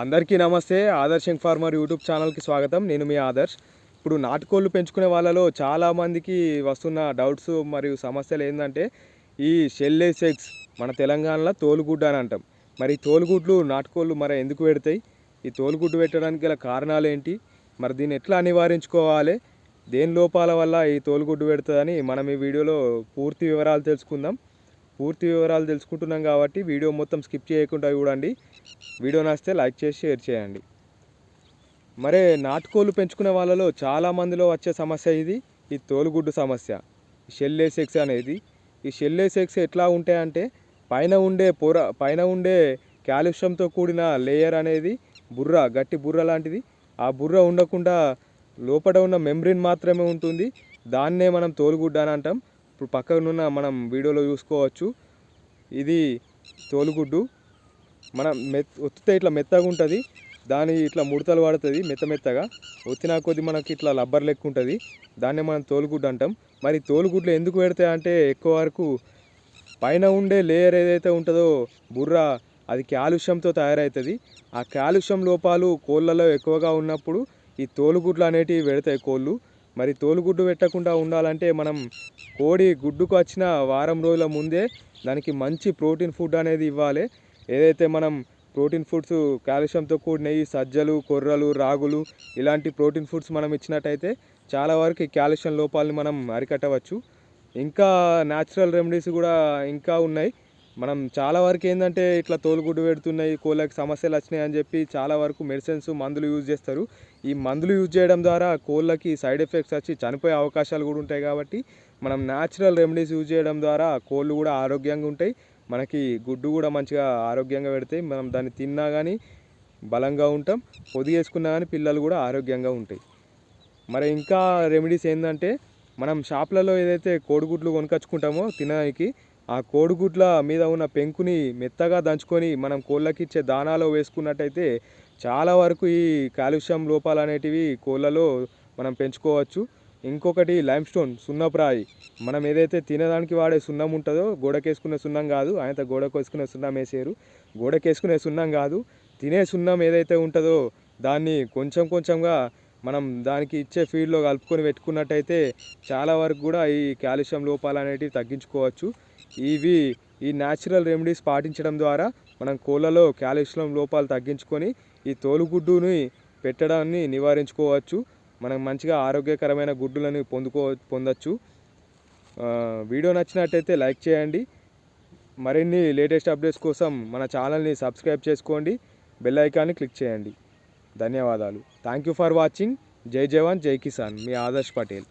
అందరికీ నమస్తే. ఆదర్శంగ్ farmer YouTube ఛానల్కి స్వాగతం. నేను మీ ఆదర్శ్. ఇప్పుడు నాటుకోళ్ళు పెంచుకునే వాళ్ళలో చాలామందికి వస్తున్న డౌట్స్ మరియు సమస్యలు ఏంటంటే ఈ షెల్లెస్ ఎగ్స్ మన తెలంగాణలో తోలుగుడ్డు అని అంటాం. మరి తోలుగుడ్లు నాటుకోళ్ళు మరి ఎందుకు పెడతాయి? ఈ తోలుగుడ్డు పెట్టడానికి గల కారణాలు ఏంటి? మరి దీన్ని ఎట్లా నివారించుకోవాలి? దేని లోపాల వల్ల ఈ తోలుగుడ్డు పెడుతుందని మనం ఈ వీడియోలో పూర్తి వివరాలు తెలుసుకుందాం. పూర్తి వివరాలు తెలుసుకుంటున్నాం కాబట్టి వీడియో మొత్తం స్కిప్ చేయకుండా చూడండి. వీడియో నచ్చితే లైక్ చేసి షేర్ చేయండి. మరే నాటుకోళ్ళు పెంచుకునే వాళ్ళలో చాలా మందిలో వచ్చే సమస్య ఇది. ఈ తోలుగుడ్డు సమస్య. షెల్లే సెక్స్ అనేది. ఈ షెల్లే సెక్స్ ఎట్లా ఉంటాయంటే పైన ఉండే పొర పైన ఉండే క్యాల్షియంతో కూడిన లేయర్ అనేది బుర్ర గట్టి బుర్ర లాంటిది. ఆ బుర్ర ఉండకుండా లోపల ఉన్న మెమ్రిన్ మాత్రమే ఉంటుంది. దాన్నే మనం తోలుగుడ్డ అని అంటాం. ఇప్పుడు పక్కనున్న మనం వీడియోలో చూసుకోవచ్చు. ఇది తోలుగుడ్డు. మనం మెత్ ఒత్తితే ఇట్లా మెత్తగా ఉంటుంది. దాని ఇట్లా ముడతలు పడుతుంది మెత్త మెత్తగా. ఒత్తినా కొద్ది మనకి ఇట్లా లబ్బర్ లెక్క ఉంటుంది. దాన్నే మనం తోలుగుడ్డు అంటాం. మరి తోలుగుడ్లు ఎందుకు పెడతాయి అంటే ఎక్కువ వరకు పైన ఉండే లేయర్ ఏదైతే ఉంటుందో బుర్ర అది కాలుష్యంతో తయారవుతుంది. ఆ కాలుష్యం లోపాలు కోళ్ళలో ఎక్కువగా ఉన్నప్పుడు ఈ తోలుగుడ్లు అనేటివి పెడతాయి కోళ్ళు. మరి తోలుగుడ్డు పెట్టకుండా ఉండాలంటే మనం కోడి గుడ్డుకు వచ్చిన వారం రోజుల ముందే దానికి మంచి ప్రోటీన్ ఫుడ్ అనేది ఇవ్వాలి. ఏదైతే మనం ప్రోటీన్ ఫుడ్స్ కాల్షియంతో కూడినవి సజ్జలు కొర్రలు రాగులు ఇలాంటి ప్రోటీన్ ఫుడ్స్ మనం ఇచ్చినట్టయితే చాలా వరకు ఈ కాల్షియం లోపాలని మనం అరికట్టవచ్చు. ఇంకా న్యాచురల్ రెమెడీస్ కూడా ఇంకా ఉన్నాయి. మనం చాలా వరకు ఏంటంటే ఇట్లా తోలుగుడ్డు పెడుతున్నాయి కోళ్ళకి సమస్యలు వచ్చినాయి అని చెప్పి చాలా వరకు మెడిసిన్స్ మందులు యూజ్ చేస్తారు. ఈ మందులు యూజ్ చేయడం ద్వారా కోళ్ళకి సైడ్ ఎఫెక్ట్స్ వచ్చి చనిపోయే అవకాశాలు కూడా ఉంటాయి కాబట్టి మనం న్యాచురల్ రెమెడీస్ యూజ్ చేయడం ద్వారా కోళ్ళు కూడా ఆరోగ్యంగా ఉంటాయి. మనకి గుడ్డు కూడా మంచిగా ఆరోగ్యంగా పెడతాయి మనం దాన్ని తిన్నా కానీ బలంగా ఉంటాం. పొది వేసుకున్నా కానీ పిల్లలు కూడా ఆరోగ్యంగా ఉంటాయి. మరి ఇంకా రెమెడీస్ ఏంటంటే మనం షాప్లలో ఏదైతే కోడిగుడ్లు కొనుకొచ్చుకుంటామో తినడానికి ఆ కోడిగుడ్ల మీద ఉన్న పెంకుని మెత్తగా దంచుకొని మనం కోళ్ళకి ఇచ్చే దానాలో వేసుకున్నట్టయితే చాలా వరకు ఈ కాలుష్యం లోపాలు అనేటివి కోళ్ళలో మనం పెంచుకోవచ్చు. ఇంకొకటి లైమ్ స్టోన్ సున్నప్రాయి. మనం ఏదైతే తినడానికి వాడే సున్నం ఉంటుందో గోడకేసుకునే సున్నం కాదు ఆయన గోడకేసుకునే సున్నం వేసారు గోడకేసుకునే సున్నం కాదు తినే సున్నం ఏదైతే ఉంటుందో దాన్ని కొంచెం కొంచెంగా మనం దానికి ఇచ్చే ఫీడ్లో కలుపుకొని పెట్టుకున్నట్టయితే చాలా వరకు కూడా ఈ కాలుష్యం లోపాలు అనేటివి తగ్గించుకోవచ్చు. ఇవి ఈ న్యాచురల్ రెమెడీస్ పాటించడం ద్వారా మనం కోళ్ళలో క్యాల్షియం లోపాలు తగ్గించుకొని ఈ తోలుగుడ్డుని పెట్టడాన్ని నివారించుకోవచ్చు. మనం మంచిగా ఆరోగ్యకరమైన గుడ్డులను పొందుకో పొందొచ్చు. వీడియో నచ్చినట్టయితే లైక్ చేయండి. మరిన్ని లేటెస్ట్ అప్డేట్స్ కోసం మన ఛానల్ని సబ్స్క్రైబ్ చేసుకోండి. బెల్ ఐకాన్ని క్లిక్ చేయండి. ధన్యవాదాలు. Thank you for watching. జై జవాన్ జై కిసాన్. మీ ఆదర్శ్ పటేల్.